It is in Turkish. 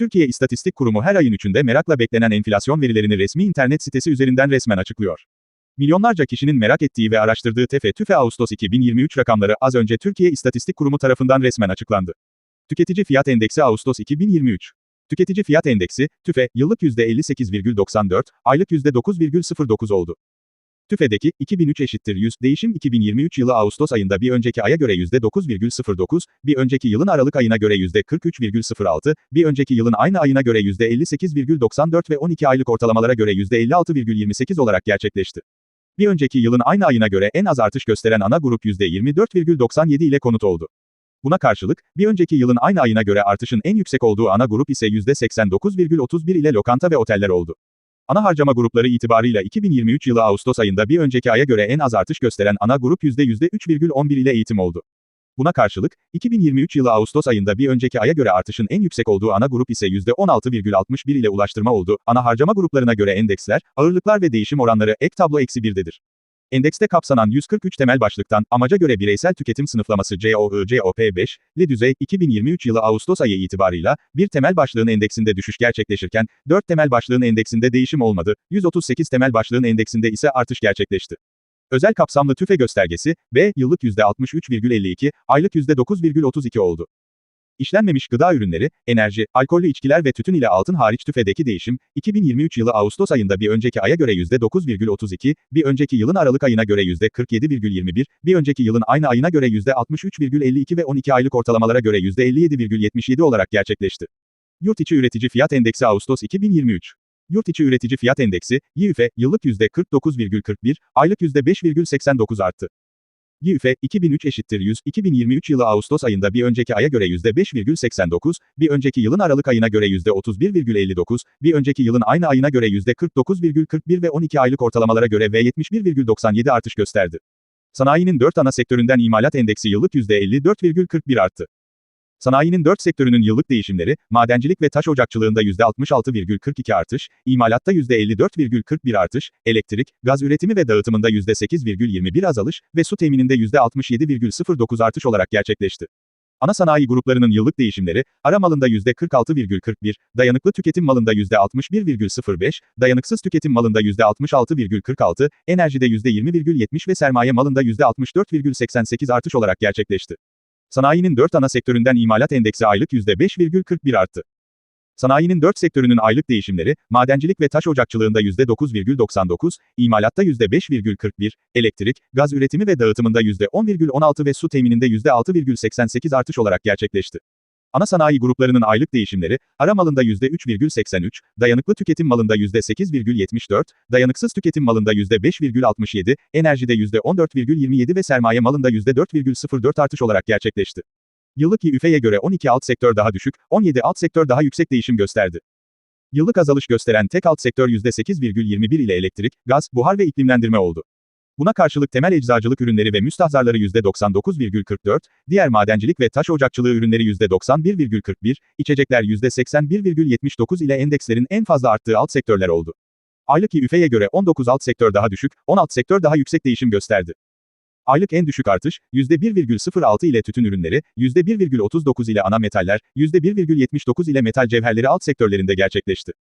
Türkiye İstatistik Kurumu her ayın üçünde merakla beklenen enflasyon verilerini resmi internet sitesi üzerinden resmen açıklıyor. Milyonlarca kişinin merak ettiği ve araştırdığı TEFE TÜFE Ağustos 2023 rakamları az önce Türkiye İstatistik Kurumu tarafından resmen açıklandı. Tüketici Fiyat Endeksi Ağustos 2023 Tüketici Fiyat Endeksi, TÜFE, yıllık %58,94, aylık %9,09 oldu. TÜFE'deki 2003 eşittir 100 değişim 2023 yılı Ağustos ayında bir önceki aya göre %9,09, bir önceki yılın Aralık ayına göre %43,06, bir önceki yılın aynı ayına göre %58,94 ve 12 aylık ortalamalara göre %56,28 olarak gerçekleşti. Bir önceki yılın aynı ayına göre en az artış gösteren ana grup %24,97 ile konut oldu. Buna karşılık, bir önceki yılın aynı ayına göre artışın en yüksek olduğu ana grup ise %89,31 ile lokanta ve oteller oldu. Ana harcama grupları itibarıyla 2023 yılı Ağustos ayında bir önceki aya göre en az artış gösteren ana grup %3,11 ile eğitim oldu. Buna karşılık, 2023 yılı Ağustos ayında bir önceki aya göre artışın en yüksek olduğu ana grup ise %16,61 ile ulaştırma oldu. Ana harcama gruplarına göre endeksler, ağırlıklar ve değişim oranları ek tablo eksi 1'dedir. Endekste kapsanan 143 temel başlıktan, amaca göre bireysel tüketim sınıflaması COI-COP5, li düzey, 2023 yılı Ağustos ayı itibarıyla, bir temel başlığın endeksinde düşüş gerçekleşirken, 4 temel başlığın endeksinde değişim olmadı, 138 temel başlığın endeksinde ise artış gerçekleşti. Özel kapsamlı tüfe göstergesi, B, yıllık %63,52, aylık %9,32 oldu. İşlenmemiş gıda ürünleri, enerji, alkollü içkiler ve tütün ile altın hariç tüfedeki değişim, 2023 yılı Ağustos ayında bir önceki aya göre %9,32, bir önceki yılın Aralık ayına göre %47,21, bir önceki yılın aynı ayına göre %63,52 ve 12 aylık ortalamalara göre %57,77 olarak gerçekleşti. Yurt içi üretici fiyat endeksi Ağustos 2023 Yurt içi üretici fiyat endeksi, YÜFE, yıllık %49,41, aylık %5,89 arttı. YÜFE, 2003 eşittir 100, 2023 yılı Ağustos ayında bir önceki aya göre %5,89, bir önceki yılın Aralık ayına göre %31,59, bir önceki yılın aynı ayına göre %49,41 ve 12 aylık ortalamalara göre V71,97 artış gösterdi. Sanayinin 4 ana sektöründen imalat endeksi yıllık %54,41 arttı. Sanayinin 4 sektörünün yıllık değişimleri, madencilik ve taş ocakçılığında %66,42 artış, imalatta %54,41 artış, elektrik, gaz üretimi ve dağıtımında %8,21 azalış ve su temininde %67,09 artış olarak gerçekleşti. Ana sanayi gruplarının yıllık değişimleri, ara malında %46,41, dayanıklı tüketim malında %61,05, dayanıksız tüketim malında %66,46, enerjide %20,70 ve sermaye malında %64,88 artış olarak gerçekleşti. Sanayinin 4 ana sektöründen imalat endeksi aylık %5,41 arttı. Sanayinin 4 sektörünün aylık değişimleri, madencilik ve taş ocakçılığında %9,99, imalatta %5,41, elektrik, gaz üretimi ve dağıtımında %10,16 ve su temininde %6,88 artış olarak gerçekleşti. Ana sanayi gruplarının aylık değişimleri, ara malında %3,83, dayanıklı tüketim malında %8,74, dayanıksız tüketim malında %5,67, enerjide %14,27 ve sermaye malında %4,04 artış olarak gerçekleşti. Yıllık İÜF'ye göre 12 alt sektör daha düşük, 17 alt sektör daha yüksek değişim gösterdi. Yıllık azalış gösteren tek alt sektör %8,21 ile elektrik, gaz, buhar ve iklimlendirme oldu. Buna karşılık temel eczacılık ürünleri ve müstahzarları %99,44, diğer madencilik ve taş ocakçılığı ürünleri %91,41, içecekler %81,79 ile endekslerin en fazla arttığı alt sektörler oldu. Aylık İÜF'ye göre 19 alt sektör daha düşük, 16 sektör daha yüksek değişim gösterdi. Aylık en düşük artış, %1,06 ile tütün ürünleri, %1,39 ile ana metaller, %1,79 ile metal cevherleri alt sektörlerinde gerçekleşti.